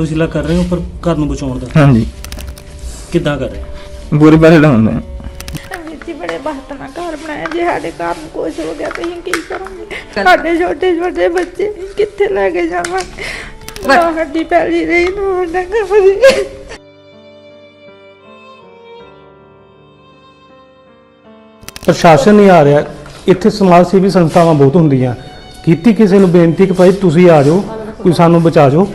ਵਸੀਲਾ ਕਰ ਰਹੇ ਹੋ ਪਰ ਘਰ ਨੂੰ ਬਚਾਉਣ ਦਾ? ਹਾਂਜੀ। ਕਿੱਦਾਂ ਕਰ ਰਹੇ ਹੋ? ਬੁਰੇ ਪੈਸੇ ਲਾਉਂਦੇ ਆ। ਵੀਰ ਜੀ ਬੜੇ ਬਾਤ ਨਾਲ ਘਰ ਬਣਾਇਆ ਜੇ ਸਾਡੇ ਘਰ ਨੂੰ ਕੁਛ ਹੋ ਗਿਆ ਤਾਂ ਅਸੀਂ ਕੀ ਕਰਾਂਗੇ? ਸਾਡੇ ਛੋਟੇ ਛੋਟੇ ਬੱਚੇ ਕਿੱਥੇ ਲੈ ਕੇ ਜਾਵਾਂਗੇ? ਨਾ ਹੱਡੀ ਪੈਲੀ ਰਹੀ ਨਾ ਡੰਗਰ ਫਰੀ ਪ੍ਰਸ਼ਾਸਨ ਨਹੀਂ ਆ ਰਿਹਾ। ਇੱਥੇ ਸਮਾਜ ਸੇਵੀ ਸੰਸਥਾਵਾਂ ਬਹੁਤ ਹੁੰਦੀਆਂ। ਕੀਤੀ ਕਿਸੇ ਨੂੰ ਬੇਨਤੀ ਕਿ ਭਾਈ ਤੁਸੀਂ ਆ ਜਾਓ ਕੋਈ ਸਾਨੂੰ ਬਚਾ ਜਾਓ।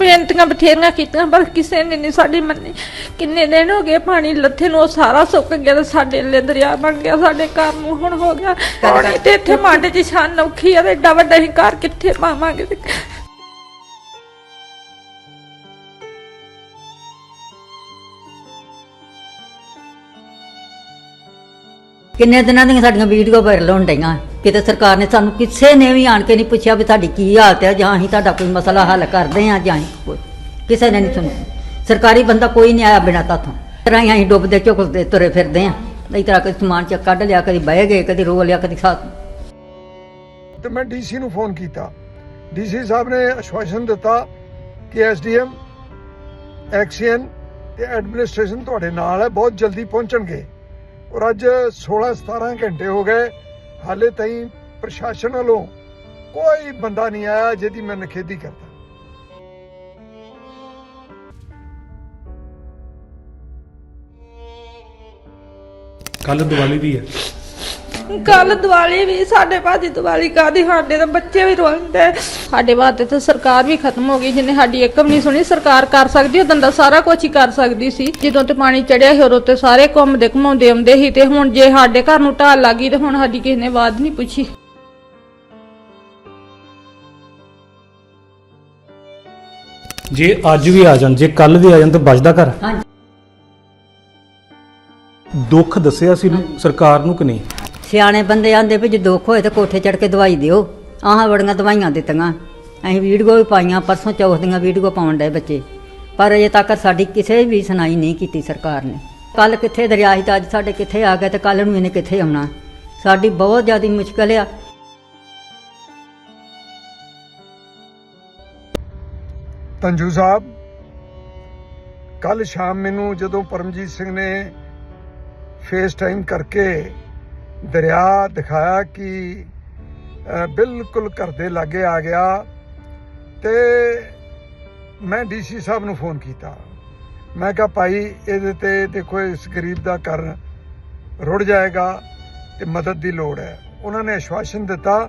ਬੇਨਤੀਆਂ ਬਥੇਰੀਆਂ ਕੀਤੀਆਂ ਪਰ ਕਿਸੇ ਨੇ ਨਹੀਂ ਸਾਡੀ ਮੰਨੀ। ਕਿੰਨੇ ਦਿਨ ਹੋ ਗਏ ਪਾਣੀ ਲੱਥੇ ਨੂੰ ਉਹ ਸਾਰਾ ਸੁੱਕ ਗਿਆ ਤੇ ਸਾਡੇ ਲਈ ਦਰਿਆ ਬਣ ਗਿਆ ਸਾਡੇ ਘਰ ਨੂੰ ਹੁਣ ਹੋ ਗਿਆ। ਪਾਣੀ ਤੇ ਇੱਥੇ ਮੱਡ 'ਚ ਛਾਨ ਔਖੀ ਆ ਤੇ ਏਡਾ ਵੱਡਾ ਹੀ ਘਰ ਕਿੱਥੇ ਪਾਵਾਂਗੇ? ਕਿੰਨੇ ਦਿਨਾਂ ਦੀਆਂ ਸਾਡੀਆਂ ਵੀਡੀਓ ਵਾਇਰਲ ਹੋਣ ਡਈਆਂ? ਕਿਤੇ ਸਰਕਾਰ ਨੇ ਸਾਨੂੰ ਕਿਸੇ ਨੇ ਵੀ ਆਣ ਕੇ ਨਹੀਂ ਪੁੱਛਿਆ ਵੀ ਤੁਹਾਡੀ ਕੀ ਹਾਲਤ ਹੈ, ਜਾਂ ਅਸੀਂ ਤੁਹਾਡਾ ਕੋਈ ਮਸਲਾ ਹੱਲ ਕਰਦੇ ਹਾਂ ਜਾਂ ਕੋਈ। ਕਿਸੇ ਨੇ ਨਹੀਂ ਸੁਣਿਆ। ਸਰਕਾਰੀ ਬੰਦਾ ਕੋਈ ਨਹੀਂ ਆਇਆ ਬਿਨਾਂ ਤਾਥੋਂ। ਤਰ੍ਹਾਂ ਹੀ ਅਸੀਂ ਡੁੱਬਦੇ ਝੁਕਦੇ ਤੁਰੇ ਫਿਰਦੇ ਹਾਂ। ਇਸ ਤਰ੍ਹਾਂ ਕਦੀ ਸਮਾਨ ਚ ਕੱਢ ਲਿਆ, ਕਦੀ ਬਹਿ ਗਏ, ਕਦੀ ਰੋ ਲਿਆ, ਕਦੀ ਖਾ ਤੇ ਮੈਂ ਡੀਸੀ ਨੂੰ ਫੋਨ ਕੀਤਾ। ਡੀਸੀ ਸਾਹਿਬ ਨੇ ਆਸ਼ਵਾਸਨ ਦਿੱਤਾ ਕਿ ਐਸਡੀਐਮ, ਐਕਸੀਐਨ ਤੇ ਐਡਮਿਨਿਸਟ੍ਰੇਸ਼ਨ ਤੁਹਾਡੇ ਨਾਲ ਹੈ, ਬਹੁਤ ਜਲਦੀ ਪਹੁੰਚਣਗੇ। ਔਰ ਅੱਜ 16 17 ਘੰਟੇ ਹੋ ਗਏ ਹਾਲੇ ਤਾਈਂ ਪ੍ਰਸ਼ਾਸਨ ਵੱਲੋਂ ਕੋਈ ਬੰਦਾ ਨਹੀਂ ਆਇਆ ਜਿਹਦੀ ਮੈਂ ਨਖੇਦੀ ਕਰਦਾ। ਕੱਲ ਦੀਵਾਲੀ ਵੀ ਹੈ। ਕੱਲ ਦੀਵਾਲੀ ਵੀ ਸਾਡੇ ਭਾਜੀ ਦੀਵਾਲੀ ਕਾਦੀ ਸਾਡੇ ਤਾਂ ਬੱਚੇ ਵੀ ਰੋਂਦੇ। ਸਾਡੇ ਵਾਸਤੇ ਤਾਂ ਸਰਕਾਰ ਵੀ ਖਤਮ ਹੋ ਗਈ ਜਿਹਨੇ ਸਾਡੀ ਇੱਕ ਵੀ ਨਹੀਂ ਸੁਣੀ ਸਰਕਾਰ ਕਰ ਸਕਦੀ ਉਹ ਦੰਦਾ ਸਾਰਾ ਕੁਝ ਹੀ ਕਰ ਸਕਦੀ ਸੀ। ਜਦੋਂ ਤੇ ਪਾਣੀ ਚੜਿਆ ਸੀ ਉਦੋਂ ਤੇ ਸਾਰੇ ਘੁੰਮਦੇ ਘੁਮਾਉਂਦੇ ਆਉਂਦੇ ਸੀ ਤੇ ਹੁਣ ਜੇ ਸਾਡੇ ਘਰ ਨੂੰ ਢਾਲ ਲੱਗੀ ਤੇ ਹੁਣ ਸਾਡੀ ਕਿਸੇ ਨੇ ਆਵਾਜ਼ ਨਹੀਂ ਪੁੱਛੀ। ਜੇ ਅੱਜ ਵੀ ਆ ਜਾਣ ਜੇ ਕੱਲ ਵੀ ਆ ਜਾਣ ਤਾਂ ਬਚਦਾ ਘਰ। ਹਾਂਜੀ। ਦੁੱਖ ਦੱਸਿਆ ਸੀ ਸਰਕਾਰ ਨੂੰ ਕਿ ਨਹੀਂ? ਸਿਆਣੇ ਬੰਦੇ ਆਂਦੇ ਵੀ ਜੇ ਦੁੱਖ ਹੋਏ ਤਾਂ ਕੋਠੇ ਚੜ ਕੇ ਦਵਾਈ ਦਿਓ। ਆਹਾਂ ਬੜੀਆਂ ਦਵਾਈਆਂ ਦਿੱਤੀਆਂ। ਅਸੀਂ ਵੀਡੀਓ ਵੀ ਪਾਈਆਂ, ਪਰਸੋਂ ਚੌਥ ਦੀਆਂ ਵੀਡੀਓ ਪਾਉਣ ਡਏ ਬੱਚੇ। ਪਰ ਅਜੇ ਤੱਕ ਸਾਡੀ ਕਿਸੇ ਵੀ ਸੁਣਾਈ ਨਹੀਂ ਕੀਤੀ ਸਰਕਾਰ ਨੇ। ਕੱਲ ਕਿੱਥੇ ਦਰਿਆ ਸੀ ਤਾਂ ਅੱਜ ਸਾਡੇ ਕਿੱਥੇ ਆ ਗਿਆ ਤੇ ਕੱਲ ਨੂੰ ਇਹਨੇ ਕਿੱਥੇ ਆਉਣਾ। ਸਾਡੀ ਬਹੁਤ ਜ਼ਿਆਦਾ ਮੁਸ਼ਕਲ ਆ। ਤੰਜੂ ਸਾਹਿਬ ਕੱਲ ਸ਼ਾਮ ਮੈਨੂੰ ਜਦੋਂ ਪਰਮਜੀਤ ਸਿੰਘ ਨੇ ਫੇਸ ਟਾਈਮ ਕਰਕੇ ਦਰਿਆ ਦਿਖਾਇਆ ਕਿ ਬਿਲਕੁਲ ਘਰ ਦੇ ਲਾਗੇ ਆ ਗਿਆ ਤੇ ਮੈਂ ਡੀਸੀ ਸਾਹਿਬ ਨੂੰ ਫੋਨ ਕੀਤਾ। ਮੈਂ ਕਿਹਾ, ਭਾਈ, ਇਹਦੇ ਤੇ ਦੇਖੋ, ਇਸ ਗਰੀਬ ਦਾ ਘਰ ਰੁੜ ਜਾਏਗਾ ਤੇ ਮਦਦ ਦੀ ਲੋੜ ਹੈ। ਉਹਨਾਂ ਨੇ ਆਸ਼ਵਾਸਨ ਦਿੱਤਾ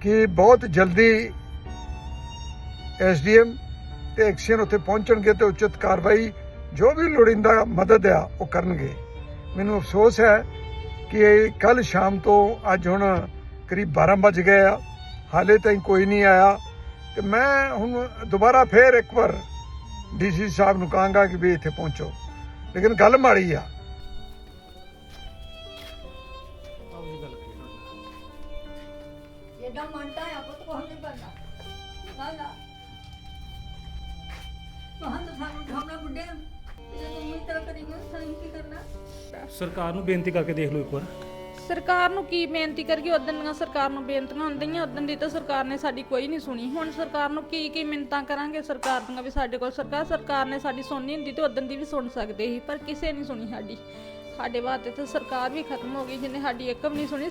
ਕਿ ਬਹੁਤ ਜਲਦੀ ਐਸਡੀਐਮ ਤੇ ਐਕਸ਼ਨ ਉੱਥੇ ਪਹੁੰਚਣਗੇ ਤੇ ਉਚਿਤ ਕਾਰਵਾਈ ਜੋ ਵੀ ਲੋੜੀਂਦਾ ਮਦਦ ਆ, ਉਹ ਕਰਨਗੇ। ਮੈਨੂੰ ਅਫਸੋਸ ਹੈ ਕਿ ਕੱਲ ਸ਼ਾਮ ਤੋਂ ਅੱਜ ਹੁਣ ਕਰੀਬ 12 ਵਜ ਗਏ ਆ। ਹਾਲੇ ਤਾਈਂ ਕੋਈ ਨਹੀਂ ਆਇਆ। ਤੇ ਮੈਂ ਹੁਣ ਦੁਬਾਰਾ ਫੇਰ ਇੱਕ ਵਾਰ ਡੀਸੀ ਸਾਹਿਬ ਨੂੰ ਕਹਾਂਗਾ ਕਿ ਵੀ ਇੱਥੇ ਪਹੁੰਚੋ। ਲੇਕਿਨ ਗੱਲ ਮਾੜੀ ਆ। ਇਹਦਾ ਮੰਟਾ ਆ ਪੁੱਤ ਕੋਹ ਨਹੀਂ ਕਰਨਾ। ਹਾਲਾ ਕੀ ਕਰਨਾ? ਸਰਕਾਰ ਨੂੰ ਬੇਨਤੀ ਕਰਕੇ ਦੇਖ ਲਓ ਇੱਕ ਵਾਰ। ਸਰਕਾਰ ਨੂੰ ਕੀ ਬੇਨਤੀ ਕਰੀਏ? ਉਦੋਂ ਦੀਆਂ ਸਰਕਾਰ ਨੂੰ ਬੇਨਤੀਆਂ ਹੁੰਦੀਆਂ ਉਦੋਂ ਦੀ ਤਾਂ ਸਰਕਾਰ ਨੇ ਸਾਡੀ ਕੋਈ ਨਹੀਂ ਸੁਣੀ। ਹੁਣ ਸਰਕਾਰ ਨੂੰ ਕੀ ਕੀ ਮਿੰਤਾਂ ਕਰਾਂਗੇ? ਸਰਕਾਰ ਦੀਆਂ ਵੀ ਸਾਡੇ ਕੋਲ ਸਰਕਾਰ ਸਰਕਾਰ ਨੇ ਸਾਡੀ ਸੁਣਨੀ ਹੁੰਦੀ ਤੇ ਉਦੋਂ ਦੀ ਵੀ ਸੁਣ ਸਕਦੇ ਸੀ ਪਰ ਕਿਸੇ ਨਹੀਂ ਸੁਣੀ ਸਾਡੀ। ਸਾਡੇ ਵਾਸਤੇ ਤਾਂ ਸਰਕਾਰ ਵੀ ਖਤਮ ਹੋ ਗਈ ਜਿਹਨੇ ਸਾਡੀ ਇੱਕ ਵੀ ਨਹੀਂ ਸੁਣੀ।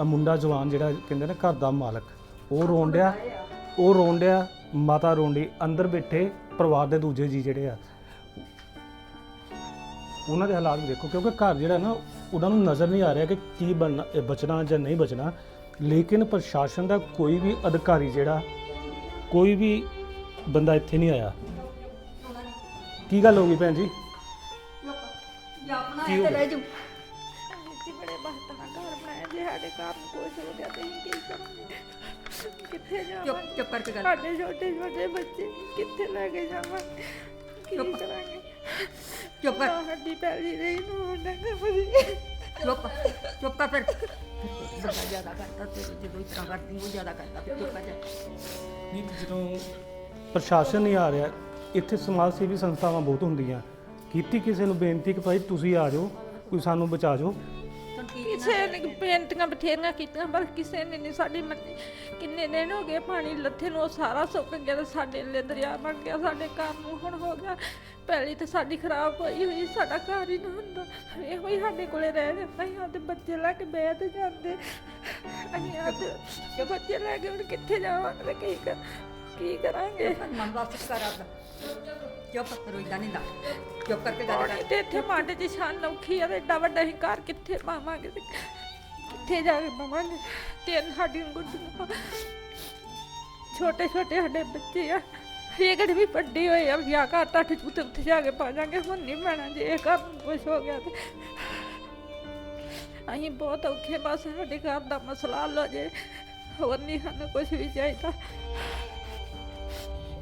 ਆ ਮੁੰਡਾ ਜਵਾਨ ਜਿਹੜਾ ਕਹਿੰਦੇ ਨੇ ਘਰ ਦਾ ਮਾਲਕ ਉਹ ਰੋਣ ਡਿਆ ਉਹ ਰੋਣ ਡਿਆ ਮਾਤਾ ਰੋਂਡੀ ਅੰਦਰ ਬੈਠੇ ਪਰਿਵਾਰ ਦੇ ਦੂਜੇ ਜੀ ਜਿਹੜੇ ਆ ਉਹਨਾਂ ਦੇ ਹਾਲਾਤ ਵੀ ਦੇਖੋ ਕਿਉਂਕਿ ਘਰ ਜਿਹੜਾ ਨਾ ਉਹਨਾਂ ਨੂੰ ਨਜ਼ਰ ਨਹੀਂ ਆ ਰਿਹਾ ਕਿ ਕੀ ਬਣਨਾ ਇਹ ਬਚਣਾ ਜਾਂ ਨਹੀਂ ਬਚਣਾ। ਲੇਕਿਨ ਪ੍ਰਸ਼ਾਸਨ ਦਾ ਕੋਈ ਵੀ ਅਧਿਕਾਰੀ ਜਿਹੜਾ ਕੋਈ ਵੀ ਬੰਦਾ ਇੱਥੇ ਨਹੀਂ ਆਇਆ। ਕੀ ਗੱਲ ਹੋ ਗਈ ਭੈਣ ਜੀ? ਆਪਣਾ ਇੱਥੇ ਰਹਿ ਜੂ ਜੀ ਬੜੇ ਬਖਤ ਨਾਲ ਘਰ ਬਣਾਇਆ ਜੇ ਸਾਡੇ ਘਰ ਨੂੰ ਕੁਛ ਹੋ ਗਿਆ ਤਾਂ ਅਸੀਂ ਕੀ ਕਰਾਂਗੇ? ਕਿੱਥੇ ਚੁੱਪ ਜਾਵਾਂਗੇ ਚੁੱਪ ਕਰਕੇ ਗੱਲ ਸਾਡੇ ਛੋਟੇ ਛੋਟੇ ਬੱਚੇ ਕਿੱਥੇ ਲੈ ਕੇ ਜਾਵਾਂਗੇ ਕੀ ਚੁੱਪ। ਕਰਾਂਗੇ? ਚੁੱਪ ਕਰ ਹੱਡੀ ਪੈਲੀ ਰਹੀ ਨੂੰ ਡੰਗਰ ਫਰੀ ਚੁੱਪ ਚੁੱਪ ਕਰ ਫਿਰ ਬੰਦਾ ਜ਼ਿਆਦਾ ਕਰਦਾ ਤੇ ਜਦੋਂ ਇਸ ਤਰ੍ਹਾਂ ਕਰਦੀ ਉਹ ਜ਼ਿਆਦਾ ਕਰਦਾ ਫਿਰ ਚੁੱਪ ਕਰ ਜਾ ਨਹੀਂ ਜਦੋਂ ਪ੍ਰਸ਼ਾਸਨ ਨਹੀਂ ਆ ਰਿਹਾ ਇੱਥੇ ਸਮਾਜ ਸੇਵੀ ਸੰਸਥਾਵਾਂ ਬਹੁਤ ਹੁੰਦੀਆਂ। ਕੀਤੀ ਕਿਸੇ ਨੂੰ ਬੇਨਤੀ ਕਿ ਭਾਈ ਤੁਸੀਂ ਆ ਜਾਓ ਕੋਈ ਸਾਨੂੰ ਬਚਾ ਜਾਓ। ਕਿਸੇ ਨੇ ਬੇਨਤੀਆਂ ਬਥੇਰੀਆਂ ਕੀਤੀਆਂ, ਪਰ ਕਿਸੇ ਨੇ ਨਹੀਂ ਸਾਡੀ ਮੰਨੀ ਕਿੰਨੇ ਦਿਨ ਹੋ ਗਏ ਪਾਣੀ ਲੱਥੇ ਨੂੰ, ਉਹ ਸਾਰਾ ਸੁੱਕ ਗਿਆ ਤੇ ਸਾਡੇ ਲਈ ਦਰਿਆ ਬਣ ਗਿਆ, ਸਾਡੇ ਘਰ ਨੂੰ ਹੁਣ ਹੋ ਗਿਆ। ਪਹਿਲੀ ਤੇ ਸਾਡੀ ਖਰਾਬ ਹੋਈ ਹੋਈ, ਸਾਡਾ ਘਰ ਹੀ ਨਾ ਹੁੰਦਾ। ਇਹੋ ਹੀ ਸਾਡੇ ਕੋਲੇ ਰਹਿ ਜਾਂਦਾ ਸੀ ਆਦੇ ਬੱਚੇ ਲੈ ਕੇ ਬਹਿ ਤੇ ਜਾਂਦੇ। ਅਸੀਂ ਆਦੇ ਬੱਚੇ ਲੈ ਕੇ ਹੁਣ ਕਿੱਥੇ ਜਾਵਾਂਗੇ ਤੇ ਕੀ ਕਰ ਕੀ ਕਰਾਂਗੇ? ਮਨ ਵਾਸਤੇ ਕਰ ਆਪਦਾ। ਚੁੱਪ ਰੋਈਦਾ ਨਹੀਂ ਦਾ ਚੁੱਪ ਕਰਕੇ ਗੱਲ ਪਾਣੀ ਤੇ ਇੱਥੇ ਮਾਡੇ 'ਚ ਛਾਨ ਔਖੀ ਆ ਤੇ ਏਡਾ ਵੱਡਾ ਹੀ ਘਰ ਕਿੱਥੇ ਪਾਵਾਂਗੇ? ਤੇ ਕਿੱਥੇ ਜਾ ਕੇ ਪਾਵਾਂਗੇ? ਤਿੰਨ ਸਾਡੀਆਂ ਗੁੱਡੀਆਂ ਛੋਟੇ ਛੋਟੇ ਸਾਡੇ ਬੱਚੇ ਆ। ਇਹ ਕਿਹੜੇ ਵੀ ਵੱਡੇ ਹੋਏ ਆ ਵਿਆਹ ਘਰ ਟੱਠ ਉੱਤੇ ਉੱਥੇ ਜਾ ਕੇ ਪਾ ਜਾਾਂਗੇ। ਹੁਣ ਨਹੀਂ ਪੈਣਾ ਜੇ ਇਹ ਘਰ ਨੂੰ ਕੁਛ ਹੋ ਗਿਆ ਤੇ। ਅਸੀਂ ਬਹੁਤ ਔਖੇ ਬਸ ਸਾਡੇ ਘਰ ਦਾ ਮਸਲਾ ਹੱਲ ਹੋ ਜੇ। ਹੋਰ ਨਹੀਂ ਸਾਨੂੰ ਕੁਝ ਵੀ ਚਾਹੀਦਾ।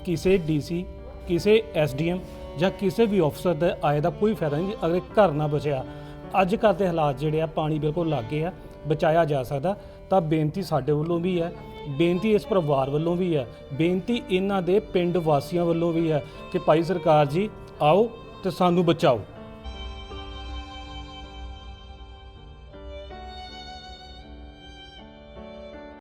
ਕਿਸੇ ਡੀਸੀ, ਕਿਸੇ ਐਸਡੀਐਮ ਜਾਂ ਕਿਸੇ ਵੀ ਅਫਸਰ ਦੇ ਆਏ ਦਾ ਕੋਈ ਫਾਇਦਾ ਨਹੀਂ ਅਗਰ ਘਰ ਨਾ ਬਚਿਆ। ਅੱਜ ਕੱਲ੍ਹ ਦੇ ਹਾਲਾਤ ਜਿਹੜੇ ਆ, ਪਾਣੀ ਬਿਲਕੁਲ ਲਾਗੇ ਆ, ਬਚਾਇਆ ਜਾ ਸਕਦਾ, ਤਾਂ ਬੇਨਤੀ ਸਾਡੇ ਵੱਲੋਂ ਵੀ ਹੈ, ਬੇਨਤੀ ਇਸ ਪਰਿਵਾਰ ਵੱਲੋਂ ਵੀ ਹੈ, ਬੇਨਤੀ ਇਹਨਾਂ ਦੇ ਪਿੰਡ ਵਾਸੀਆਂ ਵੱਲੋਂ ਵੀ ਹੈ ਕਿ ਭਾਈ ਸਰਕਾਰ ਜੀ ਆਓ ਤੇ ਸਾਨੂੰ ਬਚਾਓ।